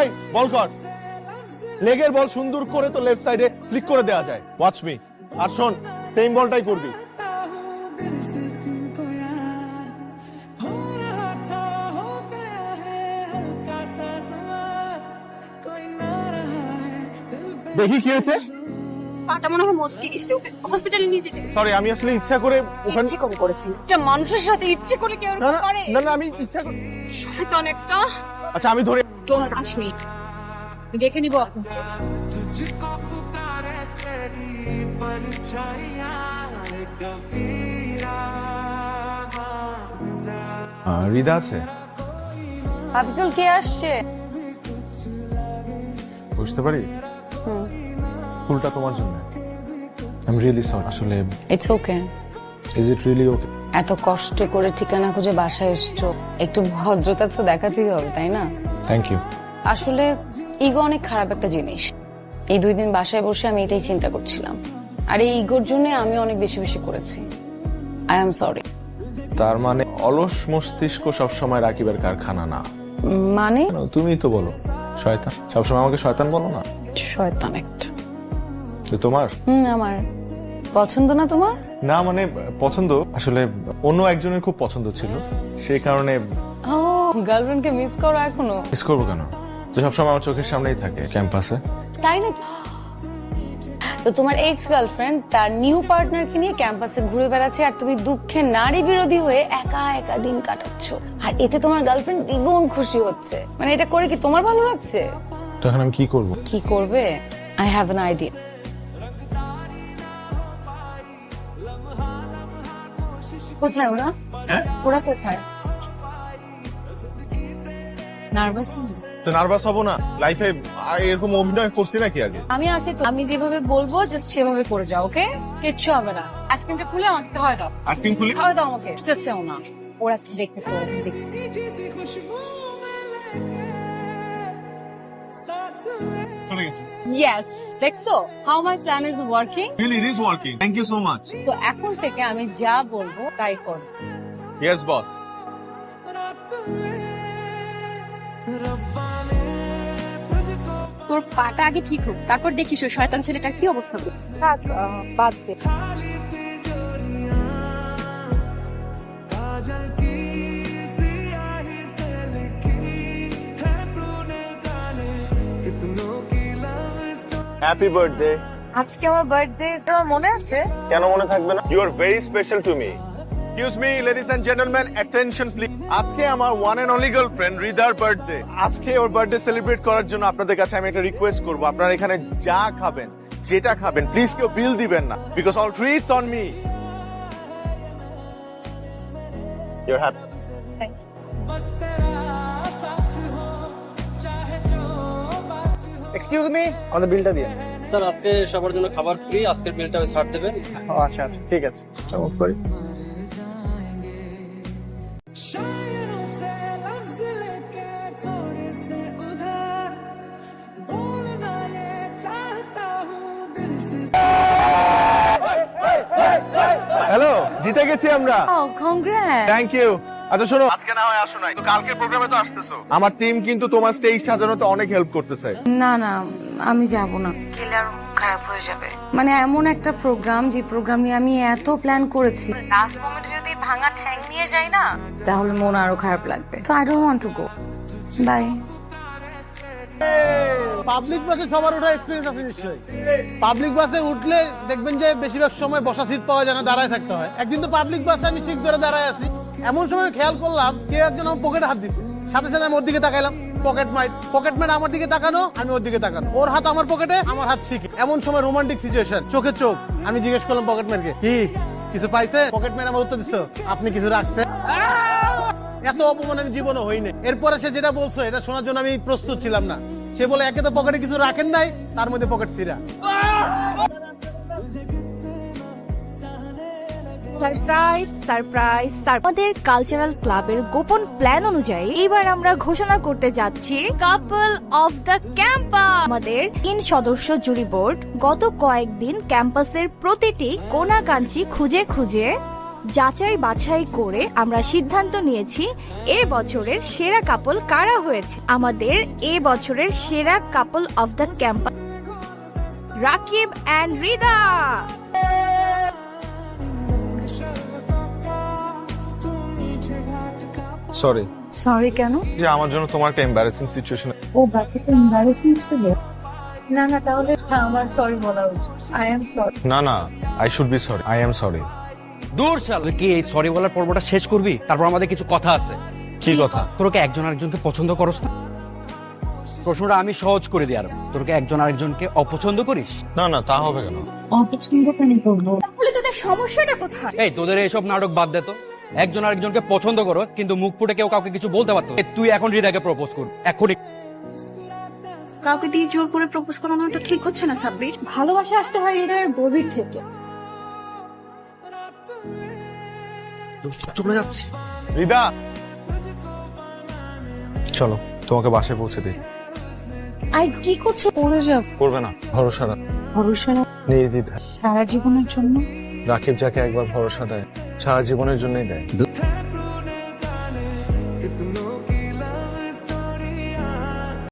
এই বল কর। লেগের বল সুন্দর করে তো লেফট সাইডে ক্লিক করে দেওয়া যায়। ওয়াচ মি আর শোন সেম বলটাই করবি। দেখি কি হয়েছে? পাটা মনে হয় মস্কে গেছে ওকে হসপিটালে নিয়ে যেতে। সরি আমি আসলে ইচ্ছা করে ওখানে ইচ্ছে করে করেছি। একটা মানুষের সাথে ইচ্ছে করে কেউ না করে? না না আমি ইচ্ছা করে শয়তান একটা। আচ্ছা আমি ধরে মি দেখে নিব রিদা আছে? আফজল কে আসছে? বুঝতে পারি? ফুলটা তোমার জন্য। আই রিয়েলি সরি আসলে it's okay is it really okay এত কষ্ট করে ঠিকানা খুঁজে বাসায় এসছো। একটু ভদ্রতা তো দেখাতেই হবে তাই না? থ্যাংক ইউ আসলে ইগো অনেক খারাপ একটা জিনিস। এই দুই দিন বাসায় বসে আমি এটাই চিন্তা করছিলাম। আর এই ইগোর জন্য আমি অনেক বেশি বেশি করেছি। আই এম সরি তার মানে অলস মস্তিষ্ক সবসময় রাকিবের কারখানা না। মানে? তুমি তো বলো শয়তান। সবসময় আমাকে শয়তান বলো না? শয়তান একটা। তোমার? হুম আমার। পছন্দ না তোমার? না মানে পছন্দ। আসলে অন্য একজনের খুব পছন্দ ছিল। সেই কারণে ও গার্লফ্রেন্ডকে মিস করো এখনও? মিস করব কেন? তো সবসময় আমার চোখের সামনেই থাকে ক্যাম্পাসে। তাই না তো তোমার এক্স গার্লফ্রেন্ড তার নিউ পার্টনারকে নিয়ে ক্যাম্পাসে ঘুরে বেড়াচ্ছে আর তুমি দুঃখে নারী বিরোধী হয়ে একা একা দিন কাটাচ্ছ। আর এতে তোমার গার্লফ্রেন্ড দ্বিগুণ খুশি হচ্ছে। মানে এটা করে কি তোমার ভালো লাগছে? তো এখন আমি কি করব? কি করবে? আই হ্যাভ এন আইডিয়া কোথায় ওরা ওরা কোথায় নার্ভাস তো নার্ভাস হব না লাইফে এরকম অভিনয় করছি নাকি আগে আমি আছি তো আমি যেভাবে বলব জাস্ট সেভাবে করে যাও ওকে কিচ্ছু হবে না আইসক্রিমটা খুলে আমাকে খাওয়াই দাও আইসক্রিম খুলি খাওয়াই দাও আমাকে বুঝতেছেও না ওরা কি দেখতেছে ওরা কি দেখতেছে চলে গেছি ইয়েস দেখছ how my plan is working really it is working thank you so much so এখন থেকে আমি যা বলব তাই করব। ইয়েস বস তোর পাটা আগে ঠিক হোক তারপর দেখিস ওই শয়তান ছেলেটার কি অবস্থা। হবে থাক বাদ দে। হ্যাপি বার্থডে আজকে আমার বার্থডে তোমার মনে আছে? কেন মনে থাকবে না? You are very special to me excuse me ladies and gentleman attention please আজকে আমার ওয়ান এন্ড অনলি গার্লফ্রেন্ড রিদার বার্থডে আজকে ওর বার্থডে সেলিব্রেট করার জন্য আপনাদের কাছে আমি একটা রিকোয়েস্ট করব। আপনারা এখানে যা খাবেন যেটা খাবেন প্লিজ কেউ বিল দিবেন না because all treats on me your happy excuse me আমাদের বিলটা দিয়ে। স্যার আজকে সবার জন্য খাবার ফ্রি আজকের বিলটা ছাড় দেবেন। ও আচ্ছা আচ্ছা ঠিক আছে। চমক করি হ্যালো জিতে গেছি আমরা। oh, থ্যাংক ইউ আচ্ছা শোনো আজকে না হয় আসো নাই। তো কালকের প্রোগ্রামে তো আসতেছো। আমার টিম কিন্তু তোমার স্টেজ সাজানোতে অনেক হেল্প করতেছে। না না আমি যাব না। খেলে আর মুড খারাপ হয়ে যাবে। মানে এমন একটা প্রোগ্রাম যে প্রোগ্রাম নিয়ে আমি এত প্ল্যান করেছি। লাস্ট মোমেন্টে যদি ভাঙা ঠ্যাং নিয়ে যাই না তাহলে মন আরও খারাপ লাগবে। তো I don't want to go by public বাসে সবার ওঠা এক্সপিরিয়েন্স আছে নিশ্চয়ই। পাবলিক বাসে উঠলে দেখবেন যে বেশিরভাগ সময় বসা সিট পাওয়া যায় না দাঁড়ায় থাকতে হয়। একদিন তো পাবলিক বাসে আমি সিট ধরে দাঁড়ায় আছি। এমন সময় খেয়াল করলাম কে একজন আমার পকেটে হাত দিচ্ছে সাথে সাথে আমি ওর দিকে তাকাইলাম। পকেট মাইট পকেট মাইট আমার দিকে তাকানো, আমি ওর দিকে তাকানো। ওর হাত আমার পকেটে আমার হাত শিখে। এমন সময় রোমান্টিক সিচুয়েশন চোখে চোখ। আমি জিজ্ঞেস করলাম পকেট ম্যানকে কি কিছু পাইছে? পকেট ম্যান আমার উত্তর দিচ্ছে আপনি কিছু রাখছেন এত অপমান আমি জীবনে হইনি এরপরে সে যেটা বলছো, এটা শোনার জন্য আমি প্রস্তুত ছিলাম না। সে বলে, একে তো পকেটে কিছু রাখেন নাই, তার মধ্যে পকেট ছিঁড়া। সারপ্রাইজ সারপ্রাইজ আমাদের কালচারাল ক্লাবের গোপন প্ল্যান অনুযায়ী এবার আমরা ঘোষণা করতে যাচ্ছি কাপল অফ দ্য ক্যাম্পাস আমাদের তিন সদস্য জুরি বোর্ড গত কয়েকদিন ক্যাম্পাসের প্রতিটি কোনাকাঞ্চি খুঁজে খুঁজে যাচাই বাছাই করে আমরা সিদ্ধান্ত নিয়েছি, এ বছরের সেরা কাপল কারা হয়েছে? আমাদের এ বছরের সেরা couple of the campus Rakib and Rida. Sorry sorry কেন? যে আমার জন্য তোমার একটা এম্বারেসিং সিচুয়েশন ও ব্যাপারটা এমবারেসিং ছিল? না না তাহলে আমার সরি বলা উচিত। আই এম সরি না না I should be sorry I am sorry দূর শাল কি এই সরি বলার পর্বটা শেষ করবি? তারপর আমাদের কিছু কথা আছে। কি কথা? তোরকে একজন আরেকজনকে পছন্দ করস না? প্রশ্নটা আমি সহজ করে দিই আর। তোরকে একজন আরেকজনকে অপছন্দ করিস? না না তা হবে কেন? অপছন্দ কেন করব? তাহলে তোদের সমস্যাটা কোথায়? এই তোদের এইসব নাটক বাদ দে তো। একজন আরেকজনকে পছন্দ করস কিন্তু মুখ ফুটে কেউ কাউকে কিছু বলতে পারতো তুই এখন হৃদয়কে প্রপোজ কর এখনই কাউকে দিয়ে জোর করে প্রপোজ করানোটা ঠিক হচ্ছে না সাব্বির। ভালোবাসা আসতে হয় হৃদয়ের গভীর থেকে। চলে যাচ্ছি। রিদা! চলো তোমাকে বাসায় পৌঁছে দিই। আই কি করছ? পড়ে যাও। করবে না ভরসা রাখ। ভরসা রাখ। নির্দ্বিধায় সারা জীবনের জন্য? রাকিব যাকে একবার ভরসা দেয়। সারা জীবনের জন্যই দেয়।